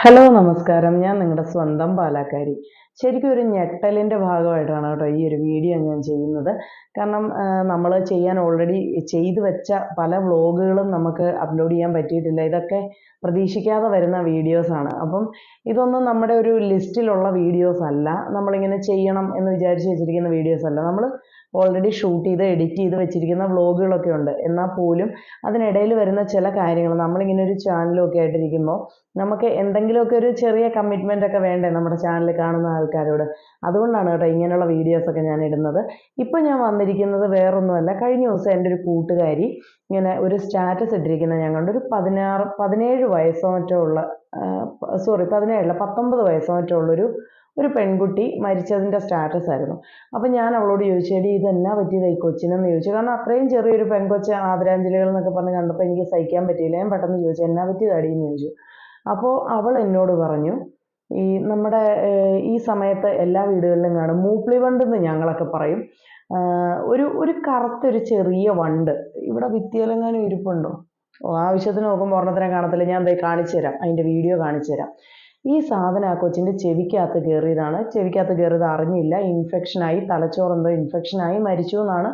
Hello നമസ്കാരം. ഞാൻ നിങ്ങളുടെ സ്വന്തം പാലാക്കാരി. ശരിക്കും ഒരു ഞെട്ടലിന്റെ ഭാഗമായിട്ടാണ് കേട്ടോ ഈ ഒരു വീഡിയോ ഞാൻ ചെയ്യുന്നത്. കാരണം നമ്മൾ ചെയ്യാൻ ഓൾറെഡി ചെയ്തു വെച്ച പല വ്ളോഗുകളും നമുക്ക് അപ്ലോഡ് ചെയ്യാൻ പറ്റിയിട്ടില്ല. ഇതൊക്കെ പ്രതീക്ഷിക്കാതെ വരുന്ന വീഡിയോസാണ് അപ്പം ഇതൊന്നും നമ്മുടെ ഒരു ലിസ്റ്റിലുള്ള വീഡിയോസ് അല്ല. നമ്മളിങ്ങനെ ചെയ്യണം എന്ന് വിചാരിച്ച് വെച്ചിരിക്കുന്ന വീഡിയോസ് അല്ല. നമ്മൾ ഓൾറെഡി ഷൂട്ട് ചെയ്ത് എഡിറ്റ് ചെയ്ത് വെച്ചിരിക്കുന്ന വ്ളോഗുകളൊക്കെ ഉണ്ട്. എന്നാൽ പോലും അതിനിടയിൽ വരുന്ന ചില കാര്യങ്ങൾ നമ്മളിങ്ങനെ ഒരു ചാനലൊക്കെ ആയിട്ടിരിക്കുമ്പോൾ നമുക്ക് എന്തെങ്കിലുമൊക്കെ ഒരു ചെറിയ കമ്മിറ്റ്മെന്റ് ഒക്കെ വേണ്ടേ നമ്മുടെ ചാനൽ കാണുന്ന ആൾക്കാരോട്. അതുകൊണ്ടാണ് കേട്ടോ ഇങ്ങനെയുള്ള വീഡിയോസൊക്കെ ഞാൻ ഇടുന്നത്. ഇപ്പം ഞാൻ വന്നിരിക്കുന്നത് വേറൊന്നുമല്ല. കഴിഞ്ഞ ദിവസം എന്റെ ഒരു കൂട്ടുകാരി ഇങ്ങനെ ഒരു സ്റ്റാറ്റസ് ഇട്ടിരിക്കുന്നത് ഞാൻ കണ്ടു ഒരു പതിനാറ് പതിനേഴ് വയസ്സോ മറ്റോ ഉള്ള സോറി പതിനേഴല്ല പത്തൊമ്പത് വയസ്സോ മറ്റോ ഉള്ളൊരു ഒരു പെൺകുട്ടി മരിച്ചതിന്റെ സ്റ്റാറ്റസ് ആയിരുന്നു. അപ്പം ഞാൻ അവളോട് ചോദിച്ചു എടി ഇതെന്നാ പറ്റിയത്? ഈ കൊച്ചിനെന്ന് ചോദിച്ചു. കാരണം അത്രയും ചെറിയൊരു പെൺകൊച്ച് ആദരാഞ്ജലികൾ എന്നൊക്കെ പറഞ്ഞ് കണ്ടപ്പോൾ എനിക്ക് സഹിക്കാൻ പറ്റിയില്ല. ഞാൻ പെട്ടെന്ന് ചോദിച്ചു എന്നാ പറ്റിയതാടി? എന്ന് ചോദിച്ചു. അപ്പോൾ അവൾ എന്നോട് പറഞ്ഞു ഈ നമ്മുടെ ഈ സമയത്ത് എല്ലാ വീടുകളിലും കാണും. മൂപ്പിളി വണ്ട് എന്ന് ഞങ്ങളൊക്കെ പറയും. ഒരു ഒരു കറുത്തൊരു ചെറിയ വണ്ട്. ഇവിടെ ഭിത്തിയിലെങ്ങാനും ഇരിപ്പുണ്ടോ? ആവശ്യത്തിന് നോക്കുമ്പോൾ ഒരെണ്ണത്തിനെ കാണത്തില്ല. ഞാൻ ദേ കാണിച്ചു തരാം അതിന്റെ വീഡിയോ കാണിച്ചു തരാം ഈ സാധനം ആ കൊച്ചിന്റെ ചെവിക്കകത്ത് കയറിയതാണ്. ചെവിക്കകത്ത് കയറിയത് അറിഞ്ഞില്ല. ഇൻഫെക്ഷനായി തലച്ചോറെന്തോ ഇൻഫെക്ഷനായി മരിച്ചു എന്നാണ്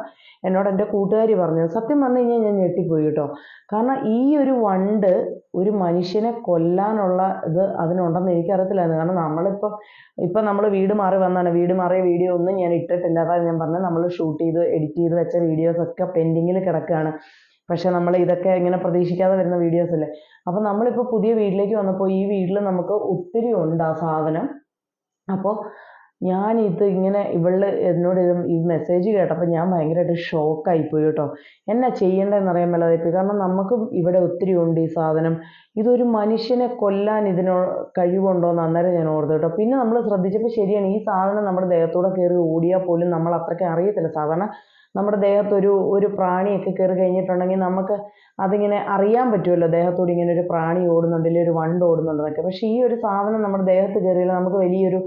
എന്നോട് എന്റെ കൂട്ടുകാരി പറഞ്ഞത്. സത്യം പറഞ്ഞു കഴിഞ്ഞാൽ ഞാൻ ഞെട്ടിപ്പോയി കേട്ടോ. കാരണം ഈ ഒരു വണ്ട് ഒരു മനുഷ്യനെ കൊല്ലാനുള്ള ഇത് അതിനുണ്ടെന്ന് എനിക്കറിയത്തില്ലായിരുന്നു. കാരണം നമ്മളിപ്പോൾ ഇപ്പം നമ്മൾ വീട് മാറി വന്നാണ് വീട് മാറിയ വീഡിയോ ഒന്നും ഞാൻ ഇട്ടിട്ടില്ല. അതാണ് ഞാൻ പറഞ്ഞത്. നമ്മൾ ഷൂട്ട് ചെയ്ത് എഡിറ്റ് ചെയ്ത് വെച്ച വീഡിയോസൊക്കെ പെൻഡിങ്ങിൽ കിടക്കുകയാണ്. പക്ഷെ നമ്മൾ ഇതൊക്കെ ഇങ്ങനെ പ്രതീക്ഷിക്കാതെ വരുന്ന വീഡിയോസ് അല്ലേ? അപ്പോൾ നമ്മളിപ്പോൾ പുതിയ വീട്ടിലേക്ക് വന്നപ്പോൾ ഈ വീട്ടിൽ നമുക്ക് ഒത്തിരി ഉണ്ട് ആ സാധനം. അപ്പോൾ ഞാൻ ഇത് ഇങ്ങനെ ഇവൾ എന്നോട് ഇത് ഈ മെസ്സേജ് കേട്ടപ്പോൾ ഞാൻ ഭയങ്കരമായിട്ട് ഷോക്കായിപ്പോയി കേട്ടോ. എന്നാ ചെയ്യേണ്ടതെന്ന് അറിയാൻ മേലാതായിപ്പോയി കാരണം നമുക്കും ഇവിടെ ഒത്തിരി ഉണ്ട് ഈ സാധനം. ഇതൊരു മനുഷ്യനെ കൊല്ലാൻ ഇതിനോ കഴിവുണ്ടോയെന്ന് അന്നേരം ഞാൻ ഓർത്തു കേട്ടോ. പിന്നെ നമ്മൾ ശ്രദ്ധിച്ചപ്പോൾ ശരിയാണ്. ഈ സാധനം നമ്മുടെ ദേഹത്തൂടെ കയറി ഓടിയാൽ പോലും നമ്മൾ അത്രയ്ക്ക് അറിയത്തില്ല. സാധാരണ നമ്മുടെ ദേഹത്ത് ഒരു ഒരു പ്രാണിയൊക്കെ കയറി കഴിഞ്ഞിട്ടുണ്ടെങ്കിൽ നമുക്ക് അതിങ്ങനെ അറിയാൻ പറ്റുമല്ലോ. ദേഹത്തോട് ഇങ്ങനെ ഒരു പ്രാണി ഓടുന്നുണ്ട് ഇല്ലെങ്കിൽ ഒരു വണ്ട് ഓടുന്നുണ്ടെന്നൊക്കെ പക്ഷേ ഈ ഒരു സാധനം നമ്മുടെ ദേഹത്ത് കയറിയാൽ നമുക്ക് വലിയൊരു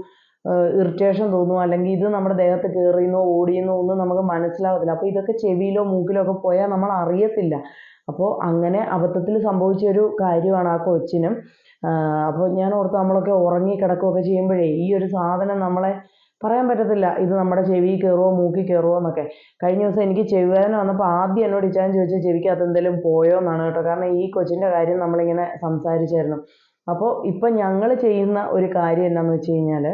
ഇറിറ്റേഷൻ തോന്നും അല്ലെങ്കിൽ ഇത് നമ്മുടെ ദേഹത്ത് കയറിയെന്നോ ഓടിയെന്നോ ഒന്നും നമുക്ക് മനസ്സിലാവത്തില്ല. അപ്പോൾ ഇതൊക്കെ ചെവിയിലോ മൂക്കിലോ ഒക്കെ പോയാൽ നമ്മൾ അറിയത്തില്ല. അപ്പോൾ അങ്ങനെ അബദ്ധത്തിൽ സംഭവിച്ച ഒരു കാര്യമാണ് ആ കൊച്ചിനും. അപ്പോൾ ഞാൻ ഓർത്ത് നമ്മളൊക്കെ ഉറങ്ങി കിടക്കുകയൊക്കെ ചെയ്യുമ്പോഴേ ഈ ഒരു സാധനം നമ്മളെ പറയാൻ പറ്റത്തില്ല. ഇത് നമ്മുടെ ചെവി കയറുമോ മൂക്കി കയറുമോ എന്നൊക്കെ. കഴിഞ്ഞ ദിവസം എനിക്ക് ചെവി വേദന വന്നപ്പോൾ ആദ്യം എന്നോട് ഇച്ചാൻ ചോദിച്ചാൽ ചെവിക്കകത്ത് എന്തെങ്കിലും പോയോ എന്നാണ് കേട്ടോ? കാരണം ഈ കൊച്ചിന്റെ കാര്യം നമ്മളിങ്ങനെ സംസാരിച്ചായിരുന്നു. അപ്പോൾ ഇപ്പം ഞങ്ങൾ ചെയ്യുന്ന ഒരു കാര്യം എന്താണെന്ന് വെച്ച് കഴിഞ്ഞാൽ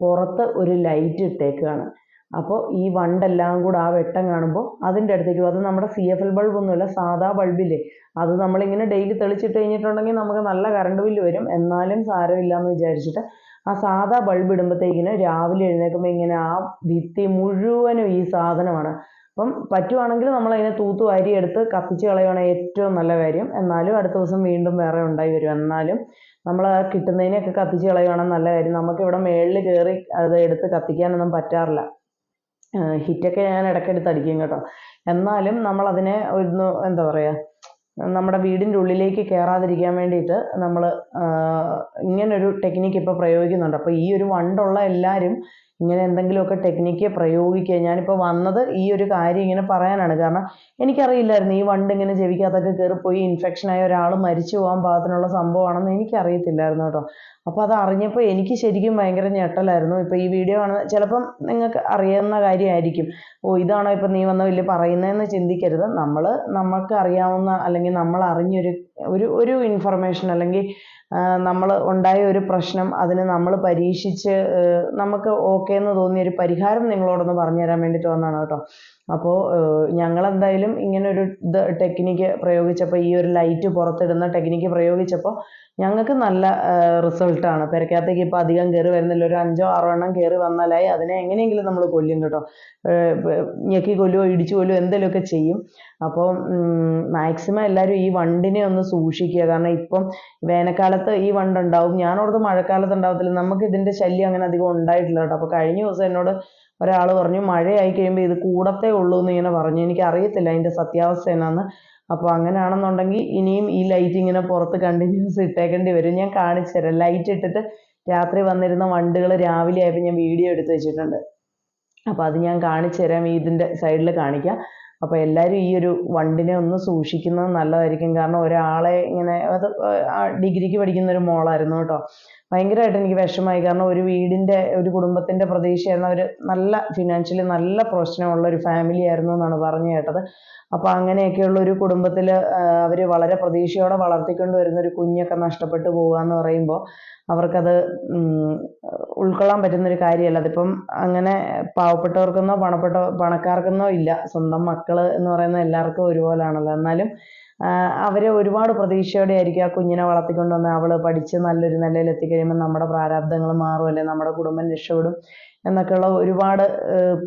പുറത്ത് ഒരു ലൈറ്റ് ഇട്ടേക്കുകയാണ് അപ്പോൾ ഈ വണ്ടെല്ലാം കൂടെ ആ വെട്ടം കാണുമ്പോൾ അതിന്റെ അടുത്തേക്ക്. അത് നമ്മുടെ സി എഫ് എൽ ബൾബൊന്നുമല്ല സാധാ ബൾബില്ലേ അത് നമ്മളിങ്ങനെ ഡെയിലി തെളിച്ചിട്ട് കഴിഞ്ഞിട്ടുണ്ടെങ്കിൽ നമുക്ക് നല്ല കറണ്ട് ബില്ല് വരും. എന്നാലും സാരമില്ല എന്ന് വിചാരിച്ചിട്ട് ആ സാധാ ബൾബ് ഇടുമ്പോഴത്തേക്കിന് രാവിലെ എഴുന്നേൽക്കുമ്പോൾ ഇങ്ങനെ ആ ഭിത്തി മുഴുവനും ഈ സാധനമാണ്. അപ്പം പറ്റുവാണെങ്കിൽ നമ്മൾ അതിനെ തൂത്ത് വാരി എടുത്ത് കത്തിച്ച് കളയുകയാണ് ഏറ്റവും നല്ല കാര്യം. എന്നാലും അടുത്ത ദിവസം വീണ്ടും വേറെ ഉണ്ടായി വരും. എന്നാലും നമ്മൾ ആ കിട്ടുന്നതിനെയൊക്കെ കത്തിച്ച് കളയുകയാണ് നല്ല കാര്യം. നമുക്കിവിടെ മേളിൽ കയറി അത് എടുത്ത് കത്തിക്കാനൊന്നും പറ്റാറില്ല. ഹിറ്റൊക്കെ ഞാൻ ഇടയ്ക്കെടുത്ത് അടിക്കും കേട്ടോ. എന്നാലും നമ്മളതിനെ ഒരു എന്താ പറയുക നമ്മുടെ വീടിന്റെ ഉള്ളിലേക്ക് കയറാതിരിക്കാൻ വേണ്ടിയിട്ട് നമ്മൾ ഇങ്ങനൊരു ടെക്നിക്ക് ഇപ്പോൾ പ്രയോഗിക്കുന്നുണ്ട്. അപ്പോൾ ഈ ഒരു വണ്ടുള്ള എല്ലാവരും ഇങ്ങനെ എന്തെങ്കിലുമൊക്കെ ടെക്നിക്ക് പ്രയോഗിക്കുക. ഞാനിപ്പോൾ വന്നത് ഈ ഒരു കാര്യം ഇങ്ങനെ പറയാനാണ്. കാരണം എനിക്കറിയില്ലായിരുന്നു ഈ വണ്ട് ഇങ്ങനെ ചെവിക്കകത്തൊക്കെ കയറിപ്പോയി ഇൻഫെക്ഷനായ ഒരാൾ മരിച്ചു പോകാൻ പാകത്തിനുള്ള സംഭവമാണെന്ന് എനിക്കറിയത്തില്ലായിരുന്നു കേട്ടോ. അപ്പോൾ അത് അറിഞ്ഞപ്പോൾ എനിക്ക് ശരിക്കും ഭയങ്കര ഞെട്ടലായിരുന്നു. ഇപ്പോൾ ഈ വീഡിയോ ആണ് ചിലപ്പം നിങ്ങൾക്ക് അറിയുന്ന കാര്യമായിരിക്കും. ഓ ഇതാണോ ഇപ്പം നീ വന്ന വലിയ പറയുന്നതെന്ന് ചിന്തിക്കരുത്. നമ്മൾ നമുക്ക് അറിയാവുന്ന അല്ലെങ്കിൽ നമ്മൾ അറിഞ്ഞൊരു ഒരു ഒരു ഇൻഫർമേഷൻ അല്ലെങ്കിൽ നമ്മൾ ഉണ്ടായ ഒരു പ്രശ്നം അതിന് നമ്മൾ പരീക്ഷിച്ച് നമുക്ക് ഓക്കെ എന്ന് തോന്നിയ ഒരു പരിഹാരം നിങ്ങളോടൊന്ന് പറഞ്ഞു തരാൻ വേണ്ടിയിട്ട് വന്നതാണ് കേട്ടോ. അപ്പോൾ ഇങ്ങനെ ഒരു ഇത് ടെക്നിക്ക് പ്രയോഗിച്ചപ്പോൾ ഈ ഒരു ലൈറ്റ് പുറത്തിടുന്ന ടെക്നിക്ക് പ്രയോഗിച്ചപ്പോൾ ഞങ്ങൾക്ക് നല്ല റിസൾട്ടാണ്. പെരക്കകത്തേക്ക് ഇപ്പോൾ അധികം കയറി വരുന്നില്ല. ഒരു അഞ്ചോ ആറോ എണ്ണം കയറി വന്നാലായി അതിനെ എങ്ങനെയെങ്കിലും നമ്മൾ കൊല്ലും കേട്ടോ. ഞെക്കി കൊല്ലുമോ ഇടിച്ചു കൊല്ലുമോ എന്തെങ്കിലുമൊക്കെ ചെയ്യും. അപ്പോൾ മാക്സിമം എല്ലാവരും ഈ വണ്ടിനെ ഒന്ന് സൂക്ഷിക്കുക. കാരണം ഇപ്പം വേനൽക്കാലത്ത് ഈ വണ്ടുണ്ടാവും. ഓർത്ത് മഴക്കാലത്ത് ഉണ്ടാവത്തില്ല. നമുക്ക് ഇതിന്റെ ശല്യം അങ്ങനെ അധികം ഉണ്ടായിട്ടില്ല കേട്ടോ. അപ്പോൾ കഴിഞ്ഞ ദിവസം എന്നോട് ഒരാൾ പറഞ്ഞു മഴയായി കഴിയുമ്പോൾ ഇത് കൂടത്തേ ഉള്ളൂ എന്ന് ഇങ്ങനെ പറഞ്ഞു. എനിക്ക് അറിയത്തില്ല അതിന്റെ സത്യാവസ്ഥ എന്നാന്ന്. അപ്പോൾ അങ്ങനെയാണെന്നുണ്ടെങ്കിൽ ഇനിയും ഈ ലൈറ്റ് ഇങ്ങനെ പുറത്ത് കണ്ടിന്യൂസ് ഇട്ടേക്കേണ്ടി വരും. ഞാൻ കാണിച്ചു തരാം. ലൈറ്റ് ഇട്ടിട്ട് രാത്രി വന്നിരുന്ന വണ്ടുകൾ രാവിലെ ആയപ്പോൾ ഞാൻ വീഡിയോ എടുത്ത് വെച്ചിട്ടുണ്ട്. അപ്പോൾ അത് ഞാൻ കാണിച്ചു തരാം. ഇതിന്റെ സൈഡിൽ കാണിക്കാം. അപ്പോൾ എല്ലാരും ഈ ഒരു വണ്ടിനെ ഒന്ന് സൂക്ഷിക്കുന്നത് നല്ലതായിരിക്കും. കാരണം ഒരാളെ ഇങ്ങനെ അത് ഡിഗ്രിക്ക് പഠിക്കുന്ന ഒരു മോളായിരുന്നു കേട്ടോ. ഭയങ്കരമായിട്ട് എനിക്ക് വിഷമമായി. കാരണം ഒരു വീടിന്റെ ഒരു കുടുംബത്തിന്റെ പ്രതീക്ഷയായിരുന്നു. അവർ നല്ല ഫിനാൻഷ്യലി നല്ല പ്രശ്നമുള്ള ഒരു ഫാമിലി ആയിരുന്നു എന്നാണ് പറഞ്ഞു കേട്ടത്. അപ്പോൾ അങ്ങനെയൊക്കെയുള്ള ഒരു കുടുംബത്തിൽ അവർ വളരെ പ്രതീക്ഷയോടെ വളർത്തിക്കൊണ്ട് വരുന്ന ഒരു കുഞ്ഞൊക്കെ നഷ്ടപ്പെട്ടു പോകുക എന്ന് പറയുമ്പോൾ അവർക്കത് ഉൾക്കൊള്ളാൻ പറ്റുന്നൊരു കാര്യമല്ല. അതിപ്പം അങ്ങനെ പാവപ്പെട്ടവർക്കെന്നോ പണപ്പെട്ട പണക്കാർക്കെന്നോ ഇല്ല. സ്വന്തം മക്കൾ എന്ന് പറയുന്ന എല്ലാവർക്കും ഒരുപോലാണല്ലോ. എന്നാലും അവർ ഒരുപാട് പ്രതീക്ഷയോടെ ആയിരിക്കും ആ കുഞ്ഞിനെ വളർത്തിക്കൊണ്ട് വന്ന് അവൾ പഠിച്ച് നല്ലൊരു നിലയിൽ എത്തിക്കഴിയുമ്പോൾ നമ്മുടെ പ്രാരാബ്ദങ്ങൾ മാറുമല്ലേ നമ്മുടെ കുടുംബം രക്ഷപ്പെടും എന്നൊക്കെയുള്ള ഒരുപാട്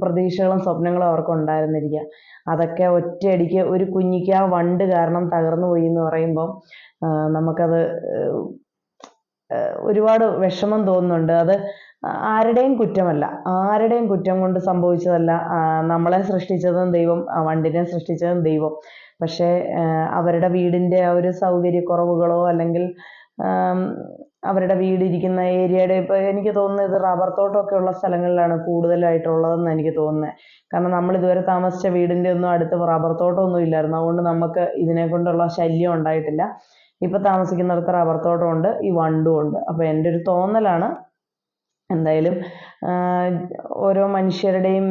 പ്രതീക്ഷകളും സ്വപ്നങ്ങളും അവർക്ക് ഉണ്ടായിരുന്നിരിക്കുക. അതൊക്കെ ഒറ്റയടിക്ക് ഒരു കുഞ്ഞിക്ക് ആ വണ്ട് കാരണം തകർന്നു പോയി എന്ന് പറയുമ്പോൾ നമുക്കത് ഒരുപാട് വിഷമം തോന്നുന്നുണ്ട്. അത് ആരുടെയും കുറ്റമല്ല. ആരുടെയും കുറ്റം കൊണ്ട് സംഭവിച്ചതല്ല. നമ്മളെ സൃഷ്ടിച്ചതും ദൈവം വണ്ടിനെ സൃഷ്ടിച്ചതും ദൈവം. പക്ഷേ അവരുടെ വീടിന്റെ ആ ഒരു സൗകര്യക്കുറവുകളോ അല്ലെങ്കിൽ അവരുടെ വീടിരിക്കുന്ന ഏരിയയുടെ ഇപ്പോൾ എനിക്ക് തോന്നുന്നത് ഇത് റബ്ബർ തോട്ടമൊക്കെ ഉള്ള സ്ഥലങ്ങളിലാണ് കൂടുതലായിട്ടുള്ളതെന്ന് എനിക്ക് തോന്നുന്നത് കാരണം നമ്മൾ ഇതുവരെ താമസിച്ച വീടിന്റെ ഒന്നും അടുത്ത് റബ്ബർ തോട്ടമൊന്നും ഇല്ലായിരുന്നു. അതുകൊണ്ട് നമുക്ക് ഇതിനെ കൊണ്ടുള്ള ശല്യം ഉണ്ടായിട്ടില്ല. ഇപ്പോൾ താമസിക്കുന്നിടത്ത് റബ്ബർ തോട്ടമുണ്ട് ഈ വണ്ടും ഉണ്ട്. അപ്പോൾ എന്റെ ഒരു തോന്നലാണ് എന്തായാലും ഓരോ മനുഷ്യരുടെയും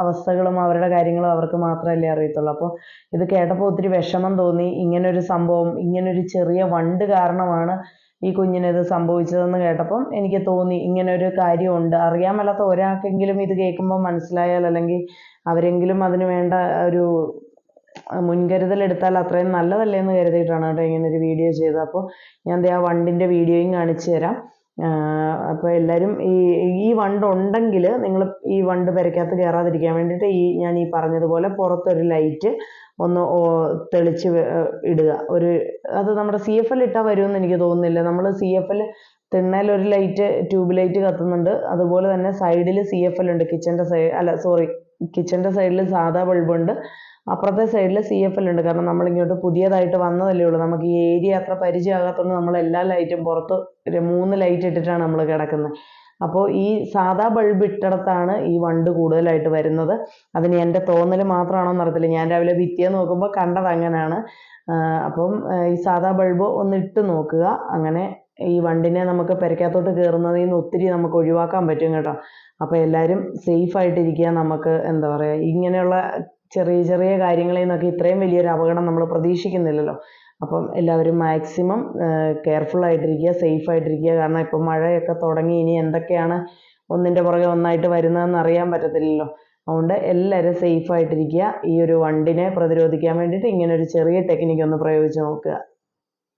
അവസ്ഥകളും അവരുടെ കാര്യങ്ങളും അവർക്ക് മാത്രമല്ലേ അറിയത്തുള്ളൂ. അപ്പോൾ ഇത് കേട്ടപ്പോൾ ഒത്തിരി വിഷമം തോന്നി. ഇങ്ങനൊരു സംഭവം ഇങ്ങനൊരു ചെറിയ വണ്ട് കാരണമാണ് ഈ കുഞ്ഞിന് ഇത് സംഭവിച്ചതെന്ന് കേട്ടപ്പം എനിക്ക് തോന്നി ഇങ്ങനൊരു കാര്യമുണ്ട്. അറിയാൻ മേലാത്ത ഒരാൾക്കെങ്കിലും ഇത് കേൾക്കുമ്പോൾ മനസ്സിലായാൽ അല്ലെങ്കിൽ അവരെങ്കിലും അതിന് വേണ്ട ഒരു മുൻകരുതൽ എടുത്താൽ അത്രയും നല്ലതല്ലേ എന്ന് കരുതിയിട്ടാണ് കേട്ടോ ഇങ്ങനെ ഒരു വീഡിയോ ചെയ്തത്. അപ്പോൾ ഞാൻ ദേ ആ വണ്ടിന്റെ വീഡിയോയും കാണിച്ചു തരാം. അപ്പോൾ എല്ലാവരും ഈ ഈ വണ്ട് ഉണ്ടെങ്കിൽ നിങ്ങൾ ഈ വണ്ട് പെരക്കകത്ത് കയറാതിരിക്കാൻ വേണ്ടിയിട്ട് ഈ ഞാൻ ഈ പറഞ്ഞതുപോലെ പുറത്തൊരു ലൈറ്റ് ഒന്ന് തെളിച്ച് ഇടുക. ഒരു അത് നമ്മുടെ സി എഫ് എൽ ഇട്ടാൽ വരുമെന്ന് എനിക്ക് തോന്നുന്നില്ല. നമ്മൾ സി എഫ് എൽ തിണ്ണയിൽ ഒരു ലൈറ്റ് ട്യൂബ് ലൈറ്റ് കത്തുന്നുണ്ട്. അതുപോലെ തന്നെ സൈഡിൽ സി എഫ് എൽ ഉണ്ട്. കിച്ചന്റെ സൈഡ് അല്ല സോറി കിച്ചന്റെ സൈഡിൽ സാധാ ബൾബുണ്ട് അപ്പുറത്തെ സൈഡിൽ സി എഫ് എൽ ഉണ്ട്. കാരണം നമ്മളിങ്ങോട്ട് പുതിയതായിട്ട് വന്നതല്ലേ ഉള്ളൂ. നമുക്ക് ഈ ഏരിയ അത്ര പരിചയമാകാത്തതുകൊണ്ട് നമ്മൾ എല്ലാ ലൈറ്റും പുറത്ത് മൂന്ന് ലൈറ്റ് ഇട്ടിട്ടാണ് നമ്മൾ കിടക്കുന്നത്. അപ്പോൾ ഈ സാധാ ബൾബ് ഇട്ടിടത്താണ് ഈ വണ്ട് കൂടുതലായിട്ട് വരുന്നത്. അതിന് എന്റെ തോന്നൽ മാത്രമാണോ എന്നറിയത്തില്ല ഞാൻ രാവിലെ ഭിത്തിയെ നോക്കുമ്പോൾ കണ്ടത് അങ്ങനെയാണ്. അപ്പം ഈ സാധാ ബൾബ് ഒന്ന് ഇട്ട് നോക്കുക. അങ്ങനെ ഈ വണ്ടിനെ നമുക്ക് പെരക്കകത്തോട്ട് കയറുന്നതിൽ നിന്ന് ഒത്തിരി നമുക്ക് ഒഴിവാക്കാൻ പറ്റും കേട്ടോ. അപ്പോൾ എല്ലാവരും സേഫ് ആയിട്ടിരിക്കുക. നമുക്ക് എന്താ പറയുക ഇങ്ങനെയുള്ള ചെറിയ ചെറിയ കാര്യങ്ങളിൽ നിന്നൊക്കെ ഇത്രയും വലിയൊരു അപകടം നമ്മൾ പ്രതീക്ഷിക്കുന്നില്ലല്ലോ. അപ്പം എല്ലാവരും മാക്സിമം കെയർഫുൾ ആയിട്ടിരിക്കുക സേഫ് ആയിട്ടിരിക്കുക. കാരണം ഇപ്പം മഴയൊക്കെ തുടങ്ങി ഇനി എന്തൊക്കെയാണ് ഒന്നിന്റെ പുറകെ ഒന്നായിട്ട് വരുന്നതെന്ന് അറിയാൻ പറ്റത്തില്ലല്ലോ. അതുകൊണ്ട് എല്ലാവരും സേഫ് ആയിട്ടിരിക്കുക. ഈ ഒരു വണ്ടിനെ പ്രതിരോധിക്കാൻ വേണ്ടിയിട്ട് ഇങ്ങനെ ഒരു ചെറിയ ടെക്നിക്ക് ഒന്ന് പ്രയോഗിച്ച് നോക്കുക.